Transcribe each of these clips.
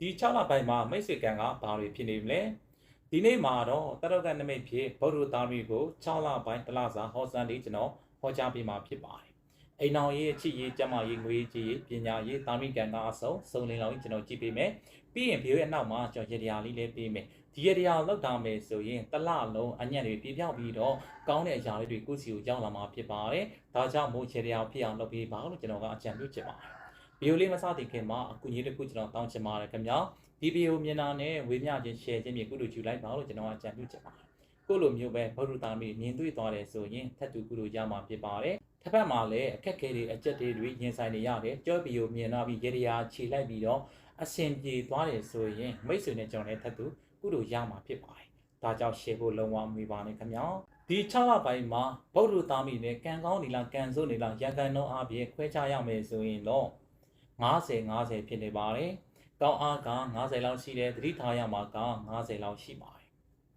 ဒီ6လပိုင်းမှာမိတ်ဆွေကံကဘာတွေဖြစ်နေမလဲဒီနေ့မှာတော့တရုတ်ကနမိတ်ဖြစ်ဗုဒ္ဓသားရီကို6လပိုင်းတလစာဟောစံလေးကျွန်တော်ဟောကြားပေးမှာဖြစ်ပါတယ်အိမ်တော်ရေးအချစ်ရေးကျမရေးငွေရေးကြီးရေးပညာရေးသားမိကံကအစုံစုံလင်လောင်းကျွန်တော်ကြည့်ပေးမယ်ပြီးရင်ဗီဒီယိုရဲ့နောက်မှာကျွန်တော်ရတရားလေးလေးပေးမယ်ဒီရတရားလောက်တာမယ်ဆိုရင်တလလုံးအညံ့တွေပြပြောက်ပြီးတော့ကောင်းတဲ့အရာလေးတွေကိုယ့်စီကိုရောက်လာမှာဖြစ်ပါတယ်ဒါကြောင့်မို့ရတရားဖြစ်အောင်လုပ်ပေးပါလို့ကျွန်တော်ကအကြံပြုချင်ပါတယ် ဗီဒီယိုလေးမစတင်ခင်မှာအကူအညီတစ်ခုကျွန်တော်တောင်းချင်ပါတယ်ခင်ဗျာဒီဗီဒီယိုမြင်တာနဲ့ဝေမျှခြင်း share ခြင်းမြေကုလိုယူလိုက်ပါလို့ကျွန်တော်အကြံပြုချင်ပါတယ်ကိုလိုမျိုးပဲဗုဒ္ဓတာမီမြင်တွေ့သွားတယ်ဆိုရင်ထပ်တူကုလိုရမှာဖြစ်ပါတယ်တစ်ဖက်မှာလည်းအခက်အခဲတွေအကြက်တွေရင်ဆိုင်နေရတယ်ကြောဗီဒီယိုမြင်တော့ပြီးရတရားခြေလိုက်ပြီးတော့အဆင်ပြေသွားတယ်ဆိုရင်မိတ်ဆွေနဲ့ကျွန်တော်လည်းထပ်တူကုလိုရမှာဖြစ်ပါတယ်ဒါကြောင့် share ဖို့လုံးဝမမီပါနဲ့ခင်ဗျာဒီ6လပိုင်းမှာဗုဒ္ဓတာမီနဲ့ကံကောင်းနေလားကံဆိုးနေလားရန်ကန်တော့အပြည့်ခွဲခြားရမယ်ဆိုရင်တော့ 90 90ဖြစ်နေပါတယ်။ကောင်းအားက90လောက်ရှိတယ်သတိထားရမှာက90လောက်ရှိပါတယ်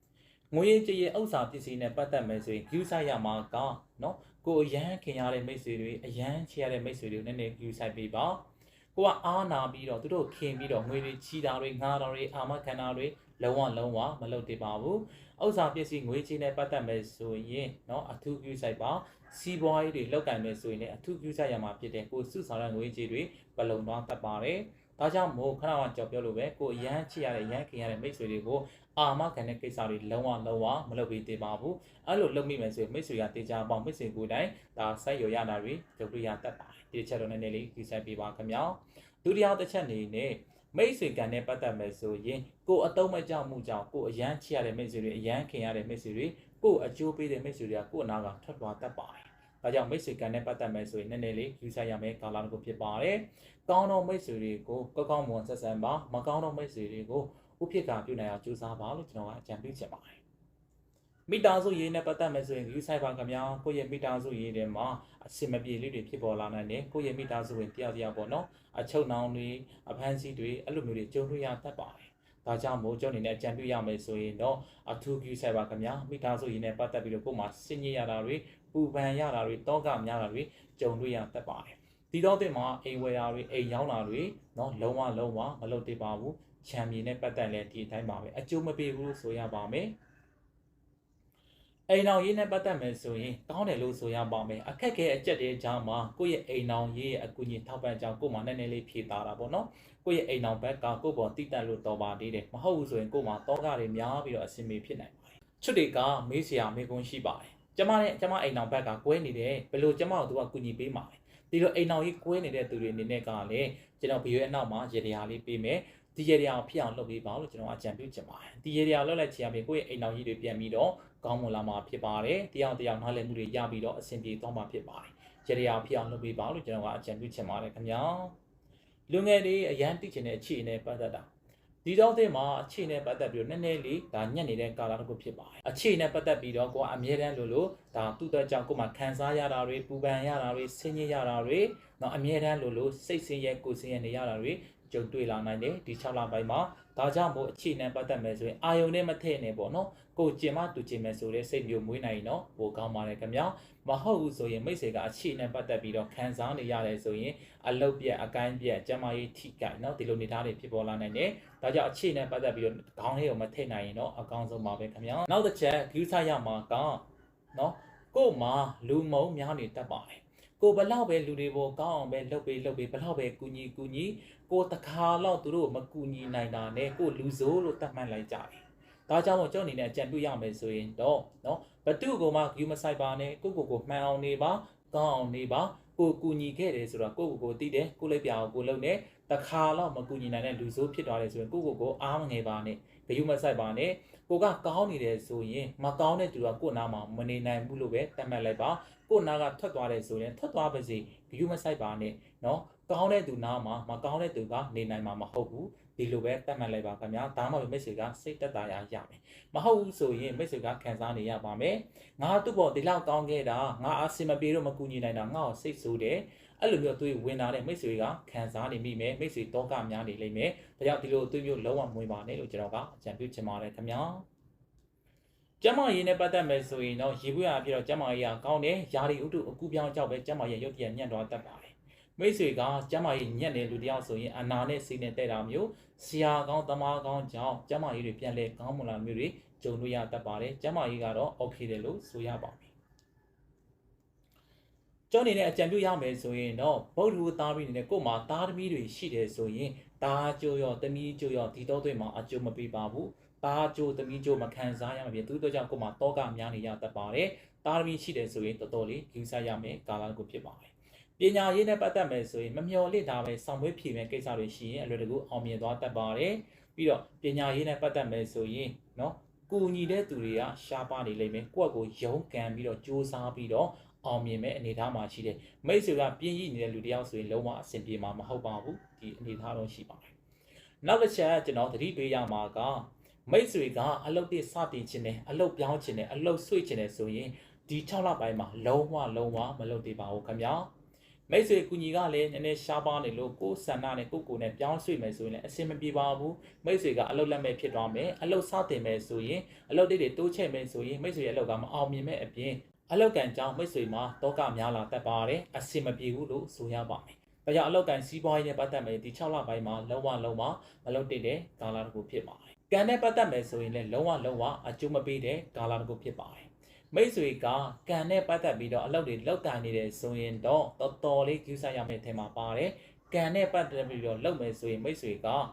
။ငွေရင်ကြည်ရဲ့ဥစ္စာပစ္စည်းနဲ့ပတ်သက်မယ်ဆိုရင် view site ရမှာကနော်ကိုအရန်ခင်ရတဲ့မိတ်ဆွေတွေအရန်ချရတဲ့မိတ်ဆွေတွေကိုနည်းနည်း view site ပေးပါ။ကိုကအားနာပြီးတော့သူတို့ခင်ပြီးတော့ငွေတွေချီတာတွေငှားတာတွေအာမခံတာတွေ လုံးဝလုံးဝမလုပ်သေးပါဘူး။ဥစ္စာပစ္စည်းငွေချေနဲ့ပတ်သက်မယ်ဆိုရင်နော်အထူး view site ပါစီးပွားရေးတွေလောက်ကင်မယ်ဆိုရင်လည်းအထူး view site ရမှာဖြစ်တဲ့ကိုစုဆောင်တဲ့ငွေချေတွေပလုံသွားတတ်ပါတယ်။ဒါကြောင့်မို့ခဏမှကြော်ပြောလို့ပဲကိုအရန်ချရတဲ့ရန်ခင်ရတဲ့မိတ်ဆွေတွေကိုအာမခံတဲ့ကိစ္စတွေလုံးဝလုံးဝမလုပ်ပေးသေးပါဘူး။အဲ့လိုလုပ်မိမယ်ဆိုရင်မိတ်ဆွေကတေချာပေါင်းမိတ်ဆွေကိုယ်တိုင်ဒါစိုက်ရရတာတွေဒုတိယတတ်ပါတယ်။ဒီချက်တော့နည်းနည်းလေးဒီဆိုင်ပေးပါခင်ဗျာ။ဒုတိယတစ်ချက်အနေနဲ့ မိတ်ဆွေကံနဲ့ပတ်သက်မယ်ဆိုရင်ကိုအတုံးမကြောက်မှုကြောင့်ကိုအရန်ချရတဲ့မိတ်ဆွေတွေအရန်ခင်ရတဲ့မိတ်ဆွေတွေကိုအကျိုးပေးတဲ့မိတ်ဆွေတွေကကိုအနာကထွက်သွားတတ်ပါတယ်။ဒါကြောင့်မိတ်ဆွေကံနဲ့ပတ်သက်မယ်ဆိုရင်နည်းနည်းလေးယူဆရမယ်ကာလတစ်ခုဖြစ်ပါတယ်။ကောင်းသောမိတ်ဆွေတွေကိုကောက်ကောက်မွန်ဆက်ဆံပါမကောင်းသောမိတ်ဆွေတွေကိုဥဖြစ်ကပြုနိုင်အောင်ကြိုးစားပါလို့ကျွန်တော်ကအကြံပြုချင်ပါတယ်။ မိသားစုရေးနဲ့ပတ်သက်မယ်ဆိုရင်ယူဆိုင်ပါခင်ဗျာကိုယ့်ရဲ့မိသားစုရေးတွေမှာအစင်မပြေလေးတွေဖြစ်ပေါ်လာနိုင်တယ်ကိုယ့်ရဲ့မိသားစုဝင်တယောက်တယောက်ပေါ့နော်အချုပ်နှောင်းတွေအဖမ်းဆီးတွေအဲ့လိုမျိုးတွေကြုံတွေ့ရတတ်ပါတယ်ဒါကြောင့်မို့ကျွန်တော်အနေနဲ့အကြံပြုရမယ်ဆိုရင်တော့အထူး view ဆိုင်ပါခင်ဗျာမိသားစုရေးနဲ့ပတ်သက်ပြီးတော့ကိုယ်မှာစင်ကြီးရတာတွေပူပန်ရတာတွေတောကများတာတွေကြုံတွေ့ရတတ်ပါတယ်ဒီတော့တင်မှာအိမ်ဝယ်တာတွေအိမ်ရောင်းတာတွေเนาะလုံးဝလုံးဝမလုပ်သေးပါဘူးချမ်းမြေနဲ့ပတ်သက်လဲဒီအတိုင်းပါပဲအကျိုးမပေးဘူးလို့ဆိုရပါမယ် အိမ်အောင်ရေးနဲ့ပတ်သက်မယ်ဆိုရင်ကောင်းတယ်လို့ဆိုရပါမယ်အခက်ခဲအကျက်တဲ့ကြားမှာကိုယ့်ရဲ့အိမ်အောင်ရေးရဲ့အကူအညီထောက်ပံ့ကြောင်းကိုယ်မှနည်းနည်းလေးဖြေတာတာပေါ့နော်ကိုယ့်ရဲ့အိမ်အောင်ဘက်ကကိုယ့်ပေါ်တိတက်လို့တော်ပါသေးတယ်မဟုတ်ဘူးဆိုရင်ကိုယ်မှာတောကတွေများပြီးတော့အဆင်ပြေဖြစ်နိုင်ပါတယ်ချွတ်တွေကမေးစရာမေးခွန်းရှိပါတယ်ကျမနဲ့ကျမအိမ်အောင်ဘက်ကကွဲနေတယ်ဘယ်လိုကျမတို့ကကူညီပေးမှာလဲဒီလိုအိမ်အောင်ကြီးကွဲနေတဲ့သူတွေအနေနဲ့ကလည်းကျွန်တော်ဗီဒီယိုရဲ့နောက်မှာရေတရားလေးပေးမယ်ဒီရေတရားဖြစ်အောင်လုပ်ပေးပါလို့ကျွန်တော်အကြံပြုချင်ပါတယ်ဒီရေတရားလုပ်လိုက်ချင်ရပြီကိုယ့်ရဲ့အိမ်အောင်ကြီးတွေပြန်ပြီးတော့ ကောင်းမွန်လာမှာဖြစ်ပါတယ်တရားတရားနားလည်မှုတွေရပြီးတော့အဆင်ပြေသွားမှာဖြစ်ပါတယ်ရေတရားဖြစ်အောင်လုပ်ပေးပါလို့ကျွန်တော်ကအကြံပြုချင်ပါတယ်ခင်ဗျာလူငယ်တွေအရန်သိချင်တဲ့အခြေအနေပတ်သက်တာဒီတော့တဲ့မှာအခြေအနေပတ်သက်ပြီးတော့နည်းနည်းလေးဒါညက်နေတဲ့ကာလတစ်ခုဖြစ်ပါတယ်အခြေအနေပတ်သက်ပြီးတော့ကိုကအမြဲတမ်းလို့လို့ဒါသူ့တဲ့ကြောင့်ကိုမှခံစားရတာတွေပူပန်ရတာတွေဆင်းရဲရတာတွေတော့အမြဲတမ်းလို့လို့စိတ်ဆင်းရဲကိုယ်ဆင်းရဲနေရတာတွေကြုံတွေ့လာနိုင်တယ်ဒီ6လပိုင်းမှာ ဒါကြောင့်မို့အခြေအနေပတ်သက်မယ်ဆိုရင်အာယုံနဲ့မထည့်နဲ့ပေါ့နော်ကိုကျင်မတူကျင်မယ်ဆိုတဲ့စိတ်မျိုးမွေးနိုင်ရင်တော့ပိုကောင်းပါတယ်ခင်ဗျာမဟုတ်ဘူးဆိုရင်မိတ်ဆွေကအခြေအနေပတ်သက်ပြီးတော့ခံစားနေရတယ်ဆိုရင်အလုတ်ပြက်အကိုင်းပြက်ကျမကြီးထိကြိုက်နော်ဒီလိုနေသားတွေဖြစ်ပေါ်လာနိုင်တယ်ဒါကြောင့်အခြေအနေပတ်သက်ပြီးတော့ခေါင်းလေးကိုမထည့်နိုင်ရင်တော့အကောင်းဆုံးပါပဲခင်ဗျာနောက်တစ်ချက် view ဆရမှာကနော်ကို့မှာလူမုံများနေတတ်ပါတယ် ကိုဘလောက်ပဲလူတွေပေါ်ကောင်းအောင်ပဲလှုပ်ပေးလှုပ်ပေးဘလောက်ပဲကူညီကူညီကိုတခါတော့သူတို့မကူညီနိုင်တာနဲ့ကိုလူစိုးလို့တတ်မှတ်လိုက်ကြတယ်ဒါကြောင့်မို့ကျွန်တော်အနေနဲ့အကြံပြုရမယ်ဆိုရင်တော့နော်ဘတုကိုမှ view မဆိုင်ပါနဲ့ကိုကိုကိုမှန်အောင်နေပါကောင်းအောင်နေပါကိုကူညီခဲ့တယ်ဆိုတော့ကိုကိုကိုတည်တယ်ကိုလိုက်ပြအောင်ကိုလုံနေတခါတော့မကူညီနိုင်တဲ့လူစိုးဖြစ်သွားတယ်ဆိုရင်ကိုကိုကိုအားမငယ်ပါနဲ့ဘယူမဆိုင်ပါနဲ့ ကိုကကောင်းနေတယ်ဆိုရင်မကောင်းတဲ့သူကကိုနာမှာမနေနိုင်ဘူးလို့ပဲတတ်မှတ်လိုက်ပါကိုနာကထွက်သွားတယ်ဆိုရင်ထွက်သွားပါစေဘယူမဆိုင်ပါနဲ့เนาะကောင်းတဲ့သူနာမှာမကောင်းတဲ့သူကနေနိုင်မှာမဟုတ်ဘူး ဒီလိုပဲတတ်မှတ်လိုက်ပါခင်ဗျာဒါမှပဲမိတ်ဆွေကစိတ်တက်တာရရမယ်မဟုတ်ဘူးဆိုရင်မိတ်ဆွေကခံစားနေရပါမယ်ငါသူ့ပေါ်ဒီလောက်ကောင်းခဲ့တာငါအစင်မပြေတော့မကူညီနိုင်တာငါ့ကိုစိတ်ဆိုးတယ်အဲ့လိုမျိုးသူဝင်လာတဲ့မိတ်ဆွေကခံစားနေမိမယ်မိတ်ဆွေတောကများနေလိမ့်မယ်ဒါကြောင့်ဒီလိုသူမျိုးလုံးဝမဝင်ပါနဲ့လို့ကျွန်တော်ကအကြံပြုချင်ပါတယ်ခင်ဗျာကျမရေးနဲ့ပတ်သက်မယ်ဆိုရင်တော့ရေပွေးအားဖြစ်တော့ကျမရေးကကောင်းတယ်ယာရီဥတုအကူပြောင်းကြောက်ပဲကျမရေးရုပ်တရက်ညံ့သွားတတ်ပါတယ် မိတ်ဆွေကကျမ်းမာရေးညက်နေလူတယောက်ဆိုရင်အနာနဲ့စိတ်နဲ့တဲ့တာမျိုးဆရာကောင်းတမားကောင်းကြောင့်ကျမ်းမာရေးတွေပြန်လဲကောင်းမွန်လာမျိုးတွေကြုံလို့ရတတ်ပါတယ်ကျမ်းမာရေးကတော့ okay တယ်လို့ဆိုရပါမယ်ကျောင်းနေတဲ့အကြံပြုရမယ်ဆိုရင်တော့ဗုဒ္ဓဟူသားပြီးနေတဲ့ကို့မှာသားသမီးတွေရှိတယ်ဆိုရင်သားကျိုးရောသမီးကျိုးရောဒီတော့တွေမှာအကျိုးမပေးပါဘူးသားကျိုးသမီးကျိုးမခံစားရမှာဖြစ်သူတို့ကြောင့်ကို့မှာတောကများနေရတတ်ပါတယ်သားသမီးရှိတယ်ဆိုရင်တော်တော်လေးယူဆရမယ်ကာလကိုဖြစ်ပါတယ် ပညာရေးနဲ့ပတ်သက်မယ်ဆိုရင်မမျှော်လင့်တာပဲဆောင်မွေးဖြည့်မဲ့ကိစ္စတွေရှိရင်အလွယ်တကူအောင်မြင်သွားတတ်ပါတယ်ပြီးတော့ပညာရေးနဲ့ပတ်သက်မယ်ဆိုရင်เนาะကိုညီတဲ့သူတွေကရှားပါနေလိမ့်မယ်ကိုယ့်အကိုရုန်းကန်ပြီးတော့စူးစမ်းပြီးတော့အောင်မြင်မဲ့အနေအထားမှာရှိတယ်မိတ်ဆွေကပြင်းရည်နေတဲ့လူတယောက်ဆိုရင်လုံးဝအဆင်ပြေမှာမဟုတ်ပါဘူးဒီအနေအထားတော့ရှိပါတယ်နောက်တစ်ချက်ကကျွန်တော်သတိပေးရမှာကမိတ်ဆွေကအလုတ်တစ်စတင်ခြင်းနဲ့အလုတ်ပြောင်းခြင်းနဲ့အလုတ်ဆွေ့ခြင်းနဲ့ဆိုရင်ဒီ6လပိုင်းမှာလုံးဝလုံးဝမလုပ်သေးပါဘူးခင်ဗျာ မိတ်ဆွေကူညီကလည်းနည်းနည်းရှားပါနေလို့ကိုယ်ဆန္ဒနဲ့ကိုယ်ကိုယ်နဲ့ပြောင်းဆွေ့မယ်ဆိုရင်လည်းအဆင်မပြေပါဘူးမိတ်ဆွေကအလုတ်လက်မဲ့ဖြစ်သွားမယ်အလုတ်စတင်မယ်ဆိုရင်အလုတ်တိတ်တွေတိုးချဲ့မယ်ဆိုရင်မိတ်ဆွေရဲ့အလုတ်ကမအောင်မြင်မဲ့အပြင်အလောက်ကန်ကြောင့်မိတ်ဆွေမှာတောကများလာတတ်ပါတယ်အဆင်မပြေဘူးလို့ဆိုရပါမယ်။ဒါကြောင့်အလောက်ကန်စီးပွားရေးနဲ့ပတ်သက်မယ်ဒီ6လပိုင်းမှာလုံးဝလုံးဝမလုပ်တည်တဲ့ကာလတစ်ခုဖြစ်ပါတယ်။ကံနဲ့ပတ်သက်မယ်ဆိုရင်လည်းလုံးဝလုံးဝအကျိုးမပေးတဲ့ကာလတစ်ခုဖြစ်ပါတယ်။ မိတ်ဆွေကကံနဲ့ပတ်သက်ပြီးတော့အလုပ်တွေလောက်ကန်နေတယ်ဆိုရင်တော့တော်တော်လေးကျူးဆရမယ့်ထဲမှာပါတယ်။ကံနဲ့ပတ်သက်ပြီးတော့လုပ်မယ်ဆိုရင်မိတ်ဆွေကတော့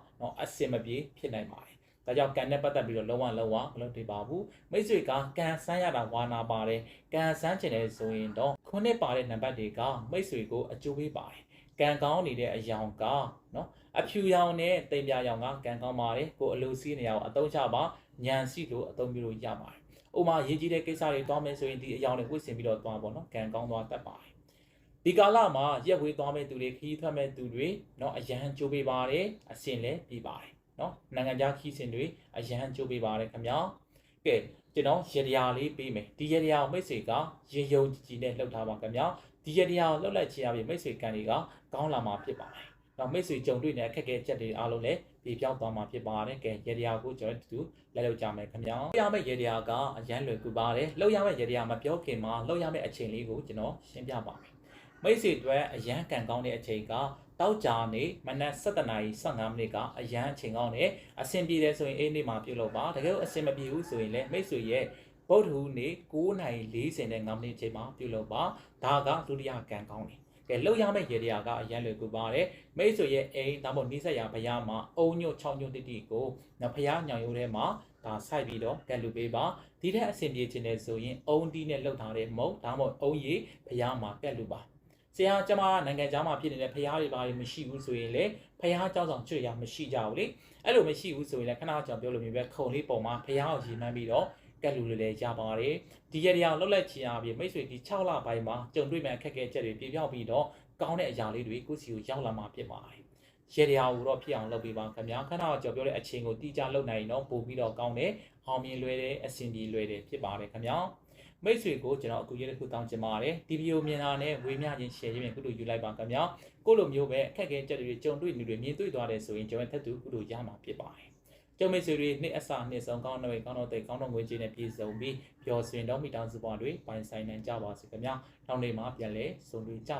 အဆင်မပြေဖြစ်နိုင်ပါတယ်။ဒါကြောင့်ကံနဲ့ပတ်သက်ပြီးတော့လုံးဝလုံးဝမလုပ်သေးပါဘူးမိတ်ဆွေကကံဆန်းရတာဝါနာပါတယ်ကံဆန်းချင်တယ်ဆိုရင်တော့ခုနှစ်ပါတဲ့နံပါတ်တွေကမိတ်ဆွေကိုအကျိုးပေးပါတယ်ကံကောင်းနေတဲ့အယောင်ကနော်အဖြူရောင်နဲ့တိမ်ပြရောင်ကကံကောင်းပါတယ်ကိုအလိုစီးနေရအောင်အသုံးချပါညံစီလို့အသုံးပြုလို့ရပါတယ် ဥမာရေးကြီးတဲ့ကိစ္စတွေတွားမယ်ဆိုရင်ဒီအယောင်တွေဝှေ့ဆင်ပြီးတော့တွားပေါ့နော်ကံကောင်းသွားတတ်ပါတယ်ဒီကာလမှာရက်ဝေးသွားမဲ့သူတွေခီးထွက်မဲ့သူတွေเนาะအရန်ကြိုးပေးပါတယ်အစင်လည်းပြီးပါတယ်နော်နိုင်ငံခြားခီးစဉ်တွေအရန်ကြိုးပေးပါရခင်ဗျာကဲကျွန်တော်ရေတရားလေးပေးမယ်ဒီရေတရားကိုမိတ်ဆွေကရေယုံကြည်ကြည်နဲ့လှုပ်ထားပါခင်ဗျာဒီရေတရားကိုလှုပ်လိုက်ချင်ရပြီမိတ်ဆွေကန်တွေကကောင်းလာမှာဖြစ်ပါတယ်တော့မိတ်ဆွေကြုံတွေ့နေတဲ့အခက်အခဲချက်တွေအားလုံးလည်း ပြေပြောင်းသွားမှာဖြစ်ပါတယ်ကဲရေတရားကိုကျွန်တော်တူလက်လုပ်ကြမယ်ခင်ဗျာလှုပ်ရမယ့်ရေတရားကအရန်လွယ်ကူပါတယ်လှုပ်ရမယ့်ရေတရားမပြောခင်မှာလှုပ်ရမယ့်အချိန်လေးကိုကျွန်တော်ရှင်းပြပါမယ်မိတ်ဆွေတွေအရန်ကန်ကောင်းတဲ့အချိန်ကတောက်ကြနေမနက်7:15မိနစ်ကအရန်အချိန်ကောင်းနဲ့အဆင်ပြေတယ်ဆိုရင်အေးနေ့မှာပြုတ်လို့ပါတကယ်လို့အဆင်မပြေဘူးဆိုရင်လည်းမိတ်ဆွေရဲ့ဗုဒ္ဓဟူးနေ့9:40နဲ့9မိနစ်အချိန်မှာပြုတ်လို့ပါဒါကဒုတိယကံကောင်းတယ် ကဲလှုပ်ရမယ့်ရေတရာကအရန်လွယ်ကူပါတယ်မိတ်ဆွေရဲ့အိမ်ဒါမှမဟုတ်နီးစပ်ရာဘုရားမှာအုံညွတ်ချောင်းညွတ်တိတိကိုနဖရားညောင်ရိုးထဲမှာဒါဆိုက်ပြီးတော့ကဲလူပေးပါဒီထက်အဆင်ပြေခြင်းနဲ့ဆိုရင်အုံတီးနဲ့လှုပ်ထားတဲ့မုတ်ဒါမှမဟုတ်အုံရီဘုရားမှာကဲလူပါဆရာကျမနိုင်ငံသားမှာဖြစ်နေတဲ့ဖရားတွေပါရင်မရှိဘူးဆိုရင်လေဖရားကြောက်ဆောင်ချွတ်ရမရှိကြဘူးလေအဲ့လိုမရှိဘူးဆိုရင်လည်းခဏကြောင်ပြောလို့မျိုးပဲခုံလေးပုံမှာဖရားကိုရည်မှန်းပြီးတော့ ကက်လူလေးလည်းရပါတယ်ဒီရတရားလှုပ်လက်ချင်ရပြီမိတ်ဆွေဒီ6လပိုင်းမှာကြုံတွေ့မဲ့အခက်အခဲချက်တွေပြပြောက်ပြီးတော့ကောင်းတဲ့အရာလေးတွေကိုစီကိုရောက်လာမှာဖြစ်ပါတယ်ရေတရားကိုတော့ဖြစ်အောင်လုပ်ပေးပါခင်ဗျာခဏကြော်ပြောတဲ့အချိန်ကိုတိကျလုပ်နိုင်ရင်တော့ပို့ပြီးတော့ကောင်းတယ်အောင်မြင်လွယ်တယ်အဆင်ပြေလွယ်တယ်ဖြစ်ပါတယ်ခင်ဗျာမိတ်ဆွေကိုကျွန်တော်အခုရေးတစ်ခုတောင်းချင်ပါတယ်ဒီဗီဒီယိုမြင်တာနဲ့ဝေမျှခြင်း share ခြင်းဖြင့်ကုလိုယူလိုက်ပါခင်ဗျာကိုလိုမျိုးပဲအခက်အခဲချက်တွေကြုံတွေ့နေတွေမြင်တွေ့သွားတယ်ဆိုရင်ကျွန်တော်ထပ်သူကုလိုရမှာဖြစ်ပါတယ် ကျုံမိတ်ဆွေတွေနှစ်အစနှစ်ဆုံးကောင်းတဲ့ကောင်းတော့တဲ့ကောင်းတော့ငွေကြေးနဲ့ပြည့်စုံပြီးပျော်ရွှင်တော့မိသားစုဘဝတွေပိုင်ဆိုင်နိုင်ကြပါစေခင်ဗျာနောက်နေ့မှာပြန်လဲဆုံတွေ့ကြ